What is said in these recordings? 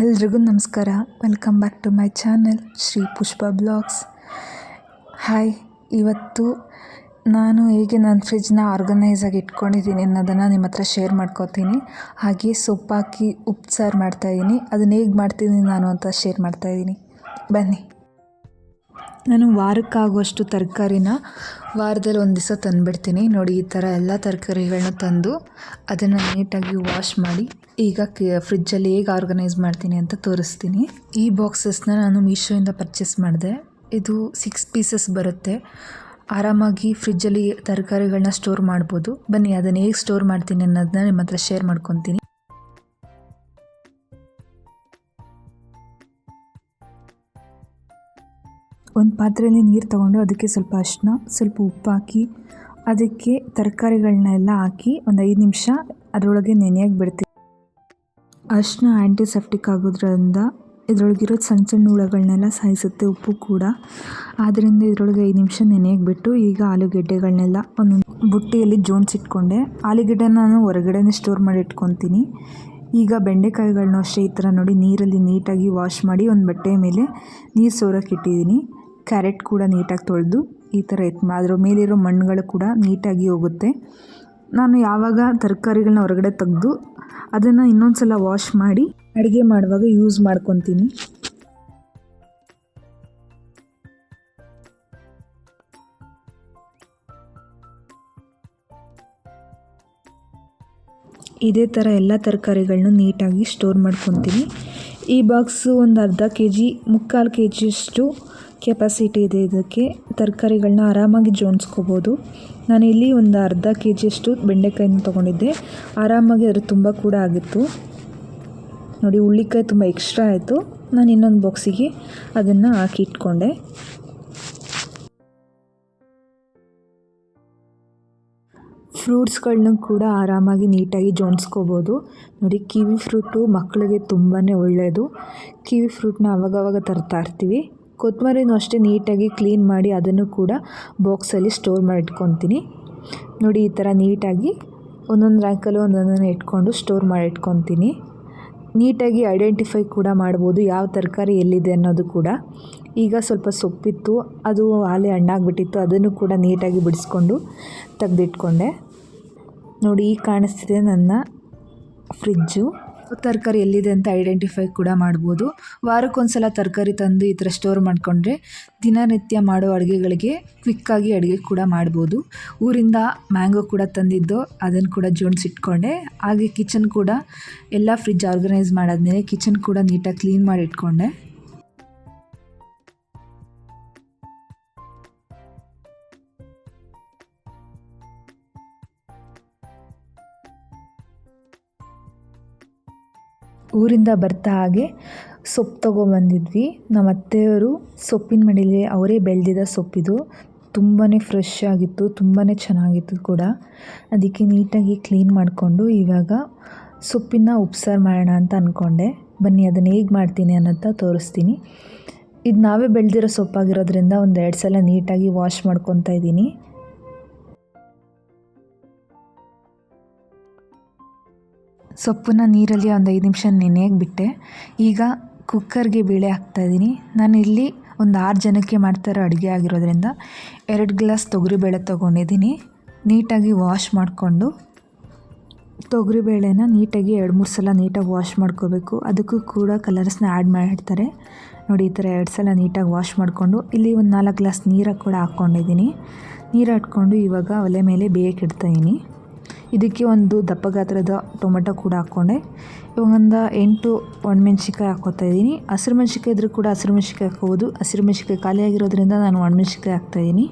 ಎಲ್ರಿಗೂ ನಮಸ್ಕಾರ. Welcome back to my channel Shri Pushpa vlogs hi ಇವತ್ತು ನಾನು ಹೇಗೆ ನನ್ನ ಫ್ರಿಜ್ನ ಆರ್ಗನೈಸಾಗಿ ಇಟ್ಕೊಂಡಿದ್ದೀನಿ ಅನ್ನೋದನ್ನು ನಿಮ್ಮ ಹತ್ರ ಶೇರ್ ಮಾಡ್ಕೋತೀನಿ. ಹಾಗೆ ಸೊಪ್ಪಾಕಿ ಉಪ್ಸಾರು ಸಾರು ಮಾಡ್ತಾಯಿದ್ದೀನಿ ಅದನ್ನ ಹೇಗೆ ಮಾಡ್ತೀನಿ ನಾನು ಅಂತ ಶೇರ್ ಮಾಡ್ತಾಯಿದ್ದೀನಿ ಬನ್ನಿ. ನಾನು ವಾರಕ್ಕಾಗುವಷ್ಟು ತರಕಾರಿನ ವಾರದಲ್ಲಿ ಒಂದು ದಿವಸ ತಂದುಬಿಡ್ತೀನಿ. ನೋಡಿ, ಈ ಥರ ಎಲ್ಲ ತರಕಾರಿಗಳನ್ನ ತಂದು ಅದನ್ನು ನೀಟಾಗಿ ವಾಶ್ ಮಾಡಿ ಈಗ ಫ್ರಿಜ್ಜಲ್ಲಿ ಹೇಗೆ ಆರ್ಗನೈಸ್ ಮಾಡ್ತೀನಿ ಅಂತ ತೋರಿಸ್ತೀನಿ. ಈ ಬಾಕ್ಸಸ್ನ ನಾನು ಮೀಶೋಯಿಂದ ಪರ್ಚೇಸ್ ಮಾಡಿದೆ. ಇದು ಸಿಕ್ಸ್ ಪೀಸಸ್ ಬರುತ್ತೆ. ಆರಾಮಾಗಿ ಫ್ರಿಜ್ಜಲ್ಲಿ ತರಕಾರಿಗಳನ್ನ ಸ್ಟೋರ್ ಮಾಡ್ಬೋದು. ಬನ್ನಿ, ಅದನ್ನು ಹೇಗೆ ಸ್ಟೋರ್ ಮಾಡ್ತೀನಿ ಅನ್ನೋದನ್ನ ನಿಮ್ಮ ಹತ್ರ ಶೇರ್ ಮಾಡ್ಕೊತೀನಿ. ಒಂದು ಪಾತ್ರೆಯಲ್ಲಿ ನೀರು ತಗೊಂಡು ಅದಕ್ಕೆ ಸ್ವಲ್ಪ ಅರಿಶಿನ, ಸ್ವಲ್ಪ ಉಪ್ಪು ಹಾಕಿ, ಅದಕ್ಕೆ ತರಕಾರಿಗಳನ್ನೆಲ್ಲ ಹಾಕಿ ಒಂದು ಐದು ನಿಮಿಷ ಅದರೊಳಗೆ ನೆನೆಯಾಗಿ ಬಿಡ್ತೀವಿ ಅರಿಶಿನ ಆ್ಯಂಟಿಸೆಪ್ಟಿಕ್ ಆಗೋದ್ರಿಂದ ಇದರೊಳಗಿರೋ ಸಣ್ಣ ಸಣ್ಣ ಹುಳಗಳನ್ನೆಲ್ಲ ಸಾಯಿಸುತ್ತೆ, ಉಪ್ಪು ಕೂಡ. ಆದ್ದರಿಂದ ಇದರೊಳಗೆ ಐದು ನಿಮಿಷ ನೆನೆಯಾಗಿ ಬಿಟ್ಟು ಈಗ ಆಲೂಗೆಡ್ಡೆಗಳನ್ನೆಲ್ಲ ಒಂದು ಬುಟ್ಟಿಯಲ್ಲಿ ಜೋಡಿಸಿಟ್ಕೊಂಡೆ ಆಲೂಗೆಡ್ಡೆನ ನಾನು ಹೊರಗಡೆನೇ ಸ್ಟೋರ್ ಮಾಡಿ ಇಟ್ಕೊತೀನಿ. ಈಗ ಬೆಂಡೆಕಾಯಿಗಳನ್ನೂ ಅಷ್ಟೇ ಈ ಥರ ನೋಡಿ ನೀರಲ್ಲಿ ನೀಟಾಗಿ ವಾಶ್ ಮಾಡಿ ಒಂದು ಬಟ್ಟೆ ಮೇಲೆ ನೀರು ಸೋರಕ್ಕೆ ಇಟ್ಟಿದ್ದೀನಿ. ಕ್ಯಾರೆಟ್ ಕೂಡ ನೀಟಾಗಿ ತೊಳೆದು ಈ ಥರ ಎತ್ತು ಅದರ ಮೇಲಿರೋ ಮಣ್ಣುಗಳು ಕೂಡ ನೀಟಾಗಿ ಹೋಗುತ್ತೆ. ನಾನು ಯಾವಾಗ ತರಕಾರಿಗಳನ್ನ ಹೊರಗಡೆ ತೆಗೆದು ಅದನ್ನು ಇನ್ನೊಂದು ಸಲ ವಾಶ್ ಮಾಡಿ ಅಡುಗೆ ಮಾಡುವಾಗ ಯೂಸ್ ಮಾಡ್ಕೊತೀನಿ. ಇದೇ ಥರ ಎಲ್ಲ ತರಕಾರಿಗಳನ್ನೂ ನೀಟಾಗಿ ಸ್ಟೋರ್ ಮಾಡ್ಕೊತೀನಿ. ಈ ಬಾಕ್ಸು ಒಂದು ಅರ್ಧ ಕೆ ಜಿ ಮುಕ್ಕಾಲು ಕೆ ಜಿಯಷ್ಟು ಕೆಪಾಸಿಟಿ ಇದೆ ಇದಕ್ಕೆ ತರಕಾರಿಗಳನ್ನ ಆರಾಮಾಗಿ ಜೋಡಿಸ್ಕೋಬೋದು. ಇಲ್ಲಿ ಒಂದು ಅರ್ಧ ಕೆ ಜಿಯಷ್ಟು ಬೆಂಡೆಕಾಯಿನ ತೊಗೊಂಡಿದ್ದೆ. ಆರಾಮಾಗಿ ಅದ್ರ ತುಂಬ ಕೂಡ ಆಗಿತ್ತು. ನೋಡಿ ಹುಳ್ಳಿಕಾಯಿ ತುಂಬ ಎಕ್ಸ್ಟ್ರಾ ಆಯಿತು. ನಾನು ಇನ್ನೊಂದು ಬಾಕ್ಸಿಗೆ ಅದನ್ನು ಹಾಕಿ ಇಟ್ಕೊಂಡೆ. ಫ್ರೂಟ್ಸ್ಗಳನ್ನ ಕೂಡ ಆರಾಮಾಗಿ ನೀಟಾಗಿ ಜೋಡಿಸ್ಕೋಬೋದು. ನೋಡಿ, ಕಿವಿ ಫ್ರೂಟು ಮಕ್ಕಳಿಗೆ ತುಂಬಾ ಒಳ್ಳೆಯದು ಕಿವಿ ಫ್ರೂಟ್ನ ಅವಾಗವಾಗ ತರ್ತಾ ಇರ್ತೀವಿ. ಕೊತ್ತಂಬರಿನೂ ಅಷ್ಟೇ ನೀಟಾಗಿ ಕ್ಲೀನ್ ಮಾಡಿ ಅದನ್ನು ಕೂಡ ಬಾಕ್ಸಲ್ಲಿ ಸ್ಟೋರ್ ಮಾಡಿ ಇಟ್ಕೊತೀನಿ ನೋಡಿ, ಈ ಥರ ನೀಟಾಗಿ ಒಂದೊಂದು ರ್ಯಾಂಕಲ್ಲೂ ಒಂದೊಂದನ್ನು ಇಟ್ಕೊಂಡು ಸ್ಟೋರ್ ಮಾಡಿ ಇಟ್ಕೊತೀನಿ ನೀಟಾಗಿ ಐಡೆಂಟಿಫೈ ಕೂಡ ಮಾಡ್ಬೋದು ಯಾವ ತರಕಾರಿ ಎಲ್ಲಿದೆ ಅನ್ನೋದು ಕೂಡ. ಈಗ ಸ್ವಲ್ಪ ಸೊಪ್ಪಿತ್ತು, ಅದು ಆಲೆ ಹಣ್ಣಾಗ್ಬಿಟ್ಟಿತ್ತು, ಅದನ್ನು ಕೂಡ ನೀಟಾಗಿ ಬಿಡಿಸ್ಕೊಂಡು ತೆಗೆದಿಟ್ಕೊಂಡೆ. ನೋಡಿ, ಈಗ ಕಾಣಿಸ್ತಿದೆ ನನ್ನ ಫ್ರಿಜ್ಜು. ತರಕಾರಿ ಎಲ್ಲಿದೆ ಅಂತ ಐಡೆಂಟಿಫೈ ಕೂಡ ಮಾಡ್ಬೋದು. ವಾರಕ್ಕೊಂದ್ಸಲ ತರಕಾರಿ ತಂದು ಈ ಥರ ಸ್ಟೋರ್ ಮಾಡಿಕೊಂಡ್ರೆ ದಿನನಿತ್ಯ ಮಾಡೋ ಅಡುಗೆಗಳಿಗೆ ಕ್ವಿಕ್ಕಾಗಿ ಅಡುಗೆ ಕೂಡ ಮಾಡ್ಬೋದು. ಊರಿಂದ ಮ್ಯಾಂಗೋ ಕೂಡ ತಂದಿದ್ದು, ಅದನ್ನು ಕೂಡ ಜೋಡಿಸಿಟ್ಕೊಂಡೆ ಹಾಗೆ ಕಿಚನ್ ಕೂಡ ಎಲ್ಲ ಫ್ರಿಜ್ ಆರ್ಗನೈಸ್ ಮಾಡಾದ್ಮೇಲೆ ಕಿಚನ್ ಕೂಡ ನೀಟಾಗಿ ಕ್ಲೀನ್ ಮಾಡಿ ಇಟ್ಕೊಂಡೆ. ಊರಿಂದ ಬರ್ತಾ ಹಾಗೆ ಸೊಪ್ಪು ತೊಗೊಬಂದಿದ್ವಿ ನಮ್ಮ ಅತ್ತೆಯವರು ಸೊಪ್ಪಿನ ಮಡಿಲಿ ಅವರೇ ಬೆಳೆದಿದ್ದ ಸೊಪ್ಪಿದು. ತುಂಬಾ ಫ್ರೆಶ್ ಆಗಿತ್ತು ತುಂಬಾ ಚೆನ್ನಾಗಿತ್ತು ಕೂಡ. ಅದಕ್ಕೆ ನೀಟಾಗಿ ಕ್ಲೀನ್ ಮಾಡಿಕೊಂಡು ಇವಾಗ ಸೊಪ್ಪಿನ ಉಪ್ಸಾರು ಮಾಡೋಣ ಅಂತ ಅಂದ್ಕೊಂಡೆ ಬನ್ನಿ, ಅದನ್ನು ಹೇಗೆ ಮಾಡ್ತೀನಿ ಅನ್ನೋಂತ ತೋರಿಸ್ತೀನಿ. ಇದು ನಾವೇ ಬೆಳೆದಿರೋ ಸೊಪ್ಪಾಗಿರೋದ್ರಿಂದ ಒಂದು ಎರಡು ಸಲ ನೀಟಾಗಿ ವಾಶ್ ಮಾಡ್ಕೊತಾ ಇದ್ದೀನಿ ಸೊಪ್ಪನ್ನ ನೀರಲ್ಲಿ ಒಂದು ಐದು ನಿಮಿಷ ನೆನೆಯೋಕೆ ಬಿಟ್ಟೆ ಈಗ ಕುಕ್ಕರ್ಗೆ ಬೇಳೆ ಹಾಕ್ತಾಯಿದ್ದೀನಿ ನಾನು ಇಲ್ಲಿ ಒಂದು ಆರು ಜನಕ್ಕೆ ಮಾಡ್ತಾರೋ ಅಡುಗೆ ಆಗಿರೋದ್ರಿಂದ ಎರಡು ಗ್ಲಾಸ್ ತೊಗರಿಬೇಳೆ ತೊಗೊಂಡಿದ್ದೀನಿ. ನೀಟಾಗಿ ವಾಶ್ ಮಾಡಿಕೊಂಡು ತೊಗರಿಬೇಳೆನ ನೀಟಾಗಿ ಎರಡು ಮೂರು ಸಲ ನೀಟಾಗಿ ವಾಶ್ ಮಾಡ್ಕೋಬೇಕು. ಅದಕ್ಕೂ ಕೂಡ ಕಲರ್ಸ್ನ ಆ್ಯಡ್ ಮಾಡಿರ್ತಾರೆ ನೋಡಿ, ಈ ಥರ ಎರಡು ಸಲ ನೀಟಾಗಿ ವಾಶ್ ಮಾಡಿಕೊಂಡು ಇಲ್ಲಿ ಒಂದು ನಾಲ್ಕು ಗ್ಲಾಸ್ ನೀರಾಗಿ ಕೂಡ ಹಾಕ್ಕೊಂಡಿದ್ದೀನಿ. ನೀರು ಹಾಕ್ಕೊಂಡು ಇವಾಗ ಒಲೆ ಮೇಲೆ ಬೇಯಕ್ಕೆ ಇಡ್ತಾಯಿದ್ದೀನಿ ಇದಕ್ಕೆ ಒಂದು ದಪ್ಪ ಗಾತ್ರದ ಟೊಮೆಟೊ ಕೂಡ ಹಾಕ್ಕೊಂಡೆ. ಇವಾಗ ಒಂದು ಎಂಟು ಒಣಮೆಣ್ಸಿಕಾಯಿ ಹಾಕ್ಕೋತಾ ಇದ್ದೀನಿ. ಹಸಿರು ಮೆಣ್ಸಿಕಾಯಿ ಇದ್ರೂ ಕೂಡ ಹಸಿರು ಮೆಣ್ಸಿಕಾಯಿ ಹಾಕ್ಕೋಬೋದು. ಹಸಿರು ಮೆಣ್ಸಿಕಾಯಿ ಖಾಲಿ ಆಗಿರೋದ್ರಿಂದ ನಾನು ಹಾಕ್ತಾ ಇದ್ದೀನಿ.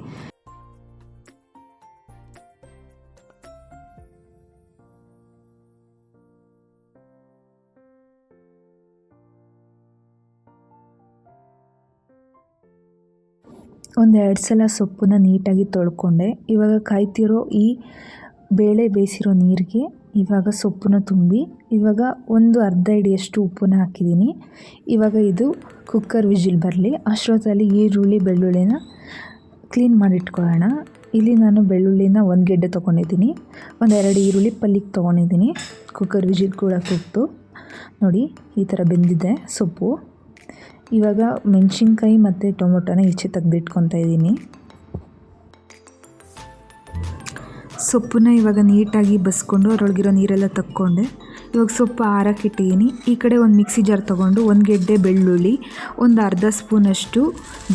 ಒಂದು ಎರಡು ಸಲ ಸೊಪ್ಪನ್ನ ನೀಟಾಗಿ ತೊಳ್ಕೊಂಡೆ. ಇವಾಗ ಕಾಯ್ತಿರೋ ಈ ಬೇಳೆ ಬೇಯಿಸಿರೋ ನೀರಿಗೆ ಇವಾಗ ಸೊಪ್ಪನ್ನ ತುಂಬಿ, ಇವಾಗ ಒಂದು ಅರ್ಧ ಇಡಿಯಷ್ಟು ಉಪ್ಪನ್ನ ಹಾಕಿದ್ದೀನಿ. ಇವಾಗ ಇದು ಕುಕ್ಕರ್ ವಿಜಿಲ್ ಬರಲಿ. ಅಷ್ಟೊತ್ತಲ್ಲಿ ಈರುಳ್ಳಿ, ಬೆಳ್ಳುಳ್ಳಿನ ಕ್ಲೀನ್ ಮಾಡಿಟ್ಕೊಳ್ಳೋಣ. ಇಲ್ಲಿ ನಾನು ಬೆಳ್ಳುಳ್ಳಿನ ಒಂದು ಗೆಡ್ಡೆ ತೊಗೊಂಡಿದ್ದೀನಿ. ಒಂದೆರಡು ಈರುಳ್ಳಿ ಪಲ್ಲಿಗೆ ತೊಗೊಂಡಿದ್ದೀನಿ. ಕುಕ್ಕರ್ ವಿಜಿಲ್ ಕೂಡ ಕೊಟ್ಟು ನೋಡಿ, ಈ ಥರ ಬೆಂದಿದೆ ಸೊಪ್ಪು. ಇವಾಗ ಮೆಣಸಿನ್ಕಾಯಿ ಮತ್ತು ಟೊಮೊಟೊನ ಈಚೆ ತೆಗೆದಿಟ್ಕೊತಾ ಇದ್ದೀನಿ. ಸೊಪ್ಪನ್ನ ಇವಾಗ ನೀಟಾಗಿ ಬಸ್ಕೊಂಡು ಅದರೊಳಗಿರೋ ನೀರೆಲ್ಲ ತಕ್ಕೊಂಡೆ. ಇವಾಗ ಸೊಪ್ಪು ಆರಕ್ಕಿಟ್ಟಿದ್ದೀನಿ ಈ ಕಡೆ ಒಂದು ಮಿಕ್ಸಿ ಜಾರ್ ತೊಗೊಂಡು ಒಂದು ಗೆಡ್ಡೆ ಬೆಳ್ಳುಳ್ಳಿ, ಒಂದು ಅರ್ಧ ಸ್ಪೂನಷ್ಟು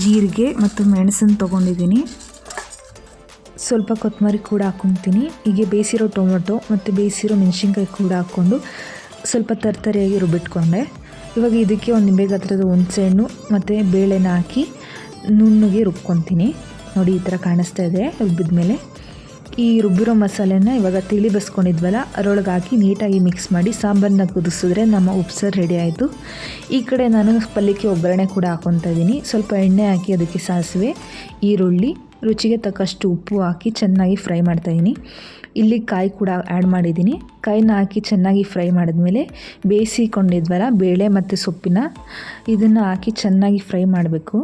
ಜೀರಿಗೆ ಮತ್ತು ಮೆಣಸನ್ನು ತೊಗೊಂಡಿದ್ದೀನಿ ಸ್ವಲ್ಪ ಕೊತ್ತಂಬರಿ ಕೂಡ ಹಾಕೊತೀನಿ. ಹೀಗೆ ಬೇಯಿಸಿರೋ ಟೊಮೊಟೊ ಮತ್ತು ಬೇಯಿಸಿರೋ ಮೆಣಸಿನ್ಕಾಯಿ ಕೂಡ ಹಾಕ್ಕೊಂಡು ಸ್ವಲ್ಪ ತರ್ತರಿಯಾಗಿ ರುಬ್ಬಿಟ್ಕೊಂಡೆ. ಇವಾಗ ಇದಕ್ಕೆ ಒಂದು ನಿಂಬೆ ಗಾತ್ರದ ಹುಣಸೆಹಣ್ಣು ಮತ್ತು ಬೇಳೆನ ಹಾಕಿ ನುಣ್ಣಗೆ ರುಬ್ಕೊತೀನಿ. ನೋಡಿ ಈ ಥರ ಕಾಣಿಸ್ತಾ ಇದೆ. ರುಬ್ಬಿದ ಮೇಲೆ ಈ ರುಬ್ಬಿರೋ ಮಸಾಲೆನ ಇವಾಗ ತಿಳಿ ಬಸ್ಕೊಂಡಿದ್ವಲ್ಲ ಅದರೊಳಗೆ ಹಾಕಿ ನೀಟಾಗಿ ಮಿಕ್ಸ್ ಮಾಡಿ ಸಾಂಬಾರನ್ನ ಕುದಿಸಿದ್ರೆ ನಮ್ಮ ಉಪ್ಸಾರು ರೆಡಿ ಆಯಿತು. ಈ ಕಡೆ ನಾನು ಪಲ್ಯಕ್ಕೆ ಒಗ್ಗರಣೆ ಕೂಡ ಹಾಕೊತಾ ಇದ್ದೀನಿ ಸ್ವಲ್ಪ ಎಣ್ಣೆ ಹಾಕಿ ಅದಕ್ಕೆ ಸಾಸಿವೆ, ಈರುಳ್ಳಿ, ರುಚಿಗೆ ತಕ್ಕಷ್ಟು ಉಪ್ಪು ಹಾಕಿ ಚೆನ್ನಾಗಿ ಫ್ರೈ ಮಾಡ್ತಾಯಿದ್ದೀನಿ ಇಲ್ಲಿ ಕಾಯಿ ಕೂಡ ಆ್ಯಡ್ ಮಾಡಿದ್ದೀನಿ ಕಾಯಿನ ಹಾಕಿ ಚೆನ್ನಾಗಿ ಫ್ರೈ ಮಾಡಿದ್ಮೇಲೆ ಬೇಯಿಸಿಕೊಂಡಿದ್ವಲ್ಲ, ಬೇಳೆ ಮತ್ತು ಸೊಪ್ಪಿನ, ಇದನ್ನು ಹಾಕಿ ಚೆನ್ನಾಗಿ ಫ್ರೈ ಮಾಡಬೇಕು.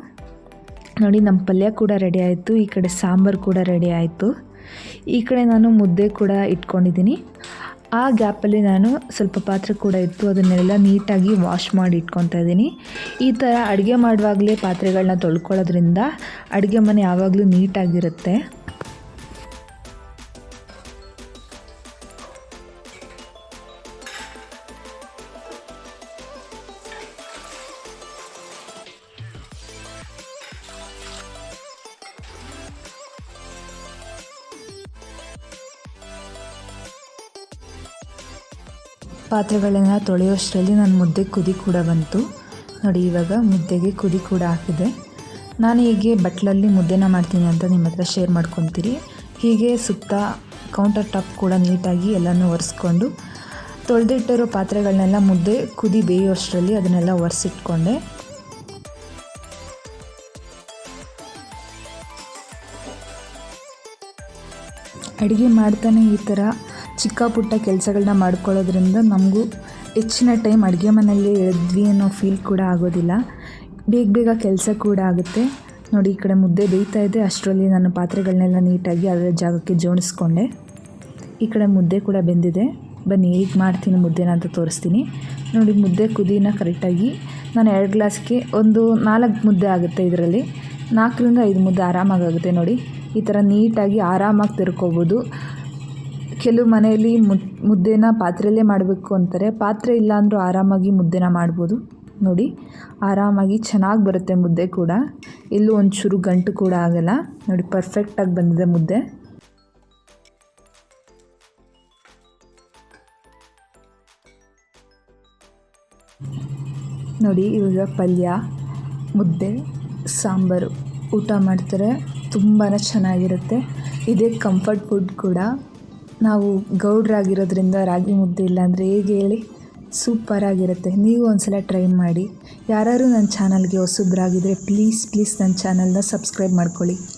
ನೋಡಿ, ನಮ್ಮ ಪಲ್ಯ ಕೂಡ ರೆಡಿ ಆಯಿತು. ಈ ಕಡೆ ಸಾಂಬಾರು ಕೂಡ ರೆಡಿ ಆಯಿತು. ಈ ಕಡೆ ನಾನು ಮುದ್ದೆ ಕೂಡ ಇಟ್ಕೊಂಡಿದ್ದೀನಿ. ಆ ಗ್ಯಾಪಲ್ಲಿ ನಾನು ಸ್ವಲ್ಪ ಪಾತ್ರೆ ಕೂಡ ಇತ್ತು ಅದನ್ನೆಲ್ಲ ನೀಟಾಗಿ ವಾಶ್ ಮಾಡಿ ಇಟ್ಕೊತಾ ಇದ್ದೀನಿ. ಈ ಥರ ಅಡುಗೆ ಮಾಡುವಾಗಲೇ ಪಾತ್ರೆಗಳನ್ನ ತೊಳ್ಕೊಳ್ಳೋದ್ರಿಂದ ಅಡುಗೆ ಮನೆ ಯಾವಾಗಲೂ ನೀಟಾಗಿರುತ್ತೆ. ಪಾತ್ರೆಗಳನ್ನ ತೊಳೆಯೋಷ್ಟರಲ್ಲಿ ನನ್ನ ಮುದ್ದೆ ಕುದಿ ಕೂಡ ಬಂತು. ನೋಡಿ, ಇವಾಗ ಮುದ್ದೆಗೆ ಕುದಿ ಕೂಡ ಹಾಕಿದೆ. ನಾನು ಹೀಗೆ ಬಟ್ಲಲ್ಲಿ ಮುದ್ದೆನ ಮಾಡ್ತೀನಿ ಅಂತ ನಿಮ್ಮ ಹತ್ರ ಶೇರ್ ಮಾಡ್ಕೊತೀರಿ ಹೀಗೆ ಸುತ್ತ ಕೌಂಟರ್ ಟಾಪ್ ಕೂಡ ನೀಟಾಗಿ ಎಲ್ಲನೂ ಒರೆಸ್ಕೊಂಡು ತೊಳೆದಿಟ್ಟಿರೋ ಪಾತ್ರೆಗಳನ್ನೆಲ್ಲ ಮುದ್ದೆ ಕುದಿ ಬೇಯೋಷ್ಟರಲ್ಲಿ ಅದನ್ನೆಲ್ಲ ಒರೆಸಿಟ್ಕೊಂಡೆ. ಅಡುಗೆ ಮಾಡ್ತಾನೆ ಈ ಥರ ಚಿಕ್ಕ ಪುಟ್ಟ ಕೆಲಸಗಳನ್ನ ಮಾಡ್ಕೊಳ್ಳೋದ್ರಿಂದ ನಮಗೂ ಹೆಚ್ಚಿನ ಟೈಮ್ ಅಡುಗೆ ಮನೆಯಲ್ಲೇ ಇಳಿದ್ವಿ ಅನ್ನೋ ಫೀಲ್ ಕೂಡ ಆಗೋದಿಲ್ಲ. ಬೇಗ ಬೇಗ ಕೆಲಸ ಕೂಡ ಆಗುತ್ತೆ. ನೋಡಿ, ಈ ಕಡೆ ಮುದ್ದೆ ಬೇಯ್ತಾ ಇದೆ. ಅಷ್ಟರಲ್ಲಿ ನಾನು ಪಾತ್ರೆಗಳನ್ನೆಲ್ಲ ನೀಟಾಗಿ ಅದರ ಜಾಗಕ್ಕೆ ಜೋಡಿಸ್ಕೊಂಡೆ. ಈ ಕಡೆ ಮುದ್ದೆ ಕೂಡ ಬೆಂದಿದೆ. ಬನ್ನಿ, ಈಗ ಮಾಡ್ತೀನಿ ಮುದ್ದೆನ ಅಂತ ತೋರಿಸ್ತೀನಿ. ನೋಡಿ, ಮುದ್ದೆ ಕುದಿನ ಕರೆಕ್ಟಾಗಿ ನಾನು ಎರಡು ಗ್ಲಾಸ್ಗೆ ಒಂದು ನಾಲ್ಕು ಮುದ್ದೆ ಆಗುತ್ತೆ ಇದರಲ್ಲಿ. ನಾಲ್ಕರಿಂದ ಐದು ಮುದ್ದೆ ಆರಾಮಾಗುತ್ತೆ ನೋಡಿ. ಈ ಥರ ನೀಟಾಗಿ ಆರಾಮಾಗಿ ತಿರ್ಕೋಬೋದು. ಕೆಲವು ಮನೆಯಲ್ಲಿ ಮುದ್ದೆನ ಪಾತ್ರೆಯಲ್ಲೇ ಮಾಡಬೇಕು ಅಂತಾರೆ. ಪಾತ್ರೆ ಇಲ್ಲ ಅಂದರೂ ಆರಾಮಾಗಿ ಮುದ್ದೆನ ಮಾಡ್ಬೋದು. ನೋಡಿ, ಆರಾಮಾಗಿ ಚೆನ್ನಾಗಿ ಬರುತ್ತೆ ಮುದ್ದೆ ಕೂಡ. ಎಲ್ಲೂ ಒಂಚೂರು ಗಂಟು ಕೂಡ ಆಗಲ್ಲ. ನೋಡಿ ಪರ್ಫೆಕ್ಟಾಗಿ ಬಂದಿದೆ ಮುದ್ದೆ. ನೋಡಿ, ಇವಾಗ ಪಲ್ಯ, ಮುದ್ದೆ, ಸಾಂಬಾರು ಊಟ ಮಾಡ್ತಾರೆ. ತುಂಬಾ ಚೆನ್ನಾಗಿರುತ್ತೆ. ಇದೇ ಕಂಫರ್ಟ್ ಫುಡ್ ಕೂಡ. ನಾವು ಗೌಡ್ರಾಗಿರೋದ್ರಿಂದ ರಾಗಿ ಮುದ್ದೆ ಇಲ್ಲಾಂದರೆ ಹೇಗೆ ಹೇಳಿ? ಸೂಪರಾಗಿರುತ್ತೆ ನೀವು ಒಂದ್ಸಲ ಟ್ರೈ ಮಾಡಿ. ಯಾರಾದ್ರು ನನ್ನ ಚಾನಲ್ಗೆ ಹೊಸಬ್ರಾಗಿದ್ದರೆ ಪ್ಲೀಸ್ ಪ್ಲೀಸ್ ನನ್ನ ಚಾನಲ್ನ ಸಬ್ಸ್ಕ್ರೈಬ್ ಮಾಡ್ಕೊಳ್ಳಿ.